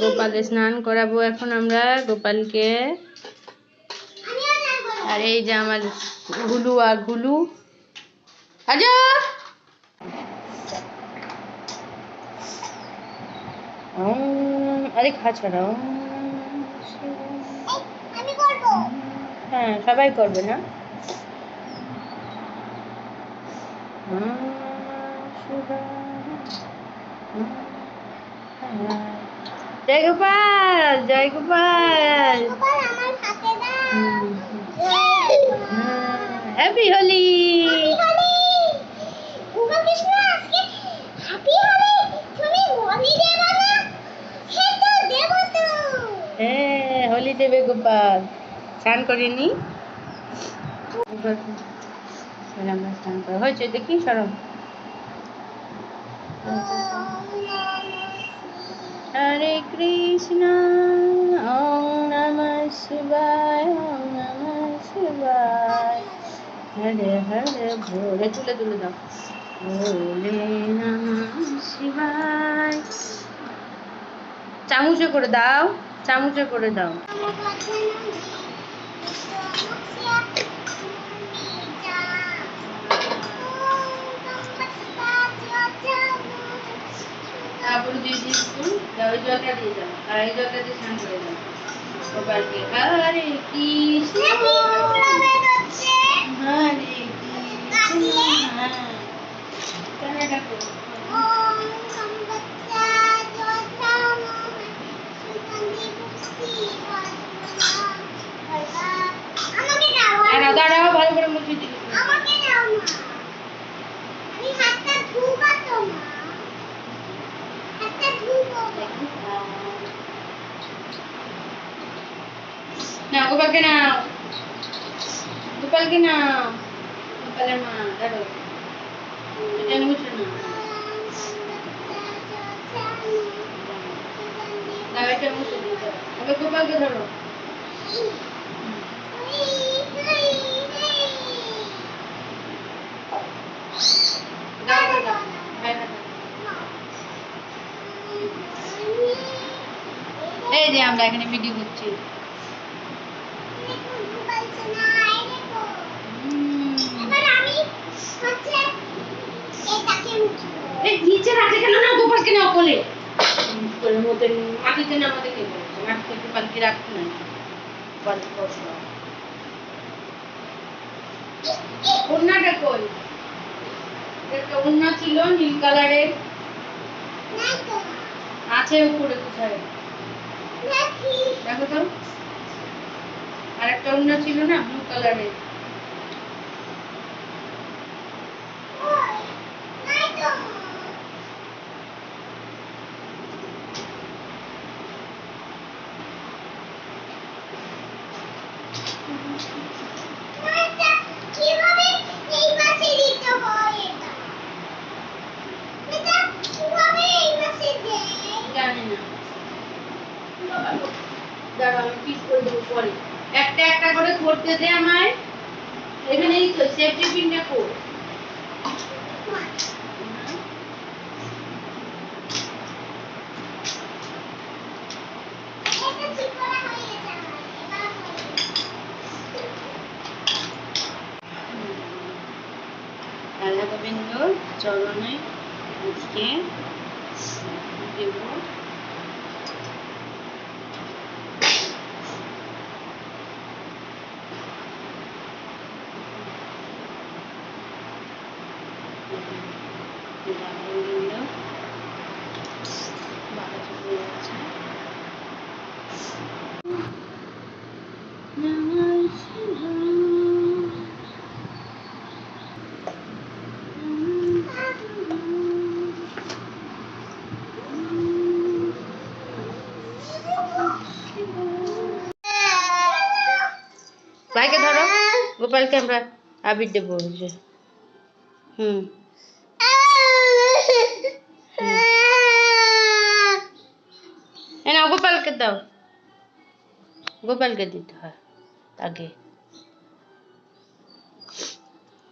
গোপালে স্নান করাবো। এখন আমরা গোপালকে আর এই যে আমার গুলু আর গুলু। আজা! আরে খা হ্যাঁ সবাই করবে না? শিবায়। জয় গোপাল জয় গোপাল। হ্যাপি হোলি হ্যাপি হলি হ্যাঁ হোলি দেবে গোপাল। স্নান করিনি? হয়েছে দেখি সরম হরে কৃষ্ণ, ওম নমঃ শিবায়, ওম নমঃ শিবায়। হরে হরে ভোলে তুলে তুলে দাও। ভোলে নমঃ শিবায়। চামচে করে দাও, চামচে করে দাও। দাও ওই জলটা দিয়ে দাও আর এই জলটা দিয়ে স্নান করে দাও গোপালকে হরে কৃষ্ণ হরে কৃষ্ণ হ্যাঁ ডাকো আমাকে দাও দাঁড়াও দাঁড়াও ভালো করে মুছে দিবি আমাকে দাও না আমি হাতটা ধুবো তো মা হাতটা ধুবো না গোপালকে নাও গোপালকে নাও গোপালের মা দাঁড়াও এটা মুছে না দাও এটা মুছে দাও। আগে গোপালকে ধরো। এই যে আমরা এখানে ভিডিও করছি হুম। এই নিচে রাখে কেন না গোপালকে নাও কোলে? কোলের মধ্যে মাটিতে নামাতে কে বলেছে মাটিতে গোপালকে রাখতে গোপালকে ওড়নাটা কই? একটা ওড়না ছিল নীল কালারের। আছে উপরে কোথায়? দেখো তো। আর একটা ওড়না ছিল না ব্লু কালারের কীভাবে এই মাসে দিতে হয় এটা এটা কীভাবে এই মাসে দেয় জানি না দাঁড়াও আমি পিস করে দেবো পরে একটা একটা করে করতে দে আমায়। এখানেই তো সেফটি পিনটা কর এটা ঠিক করা হয়ে গেছে আমার এবার রাধা গোবিন্দর চরণে আজকে দেব রাধা গোবিন্দ বাবা চলে যাচ্ছে নমঃ শিবায় ভাইকে ধরো। গোপালকে আমরা আবির দেবো। হুম। গোপালকে দাও। গোপালকে দিতে হয় আগে।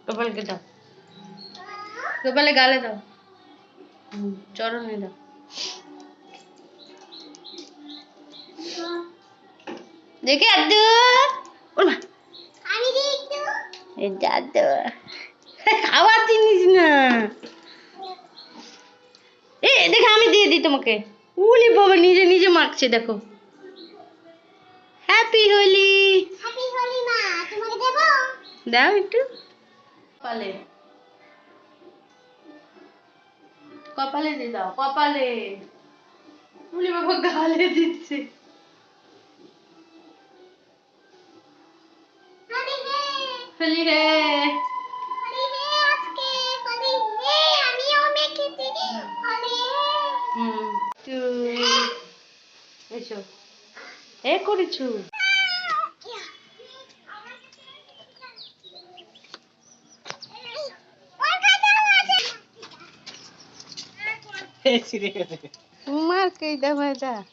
গোপালকে দাও। গোপালে গালে দাও। চরণে দাও। দেখে আদু ওর মা আমি দিই একটু। এই দাদু খাওয়ার জিনিস না। এ দেখো আমি দিয়ে দিই তোমাকে। উলি বাবা নিজে নিজে মাখছে দেখো। হ্যাপি হোলি হ্যাপি হোলি মা তোমাকে দেবো? দাও একটু। কপালে। কপালে দিয়ে দাও কপালে। উলি বাবা গালে দিচ্ছে। এসো এ করেছ? ওর কাছে আছে মার কে দাও যা